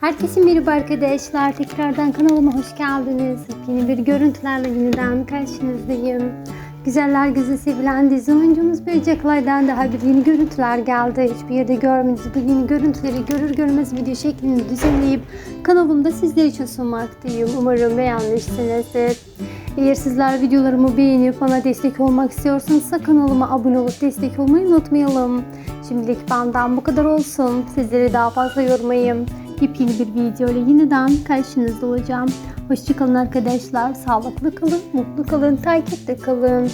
Herkese merhaba arkadaşlar. Tekrardan kanalıma hoş geldiniz. Yeni bir görüntülerle yeniden karşınızdayım. Güzeller gözü sevilen dizi oyuncumuz Böcek Alay'dan daha bir yeni görüntüler geldi. Hiçbir yerde görmediğiniz bu yeni görüntüleri görür görmez video şeklinde düzenleyip kanalımda sizler için sunmaktayım. Umarım beğenmişsinizdir. Eğer sizler videolarımı beğenip bana destek olmak istiyorsanız kanalıma abone olup destek olmayı unutmayalım. Şimdilik benden bu kadar olsun. Sizleri daha fazla yormayayım. Yepyeni bir video ile yeniden karşınızda olacağım. Hoşçakalın arkadaşlar. Sağlıklı kalın, mutlu kalın, takipte kalın.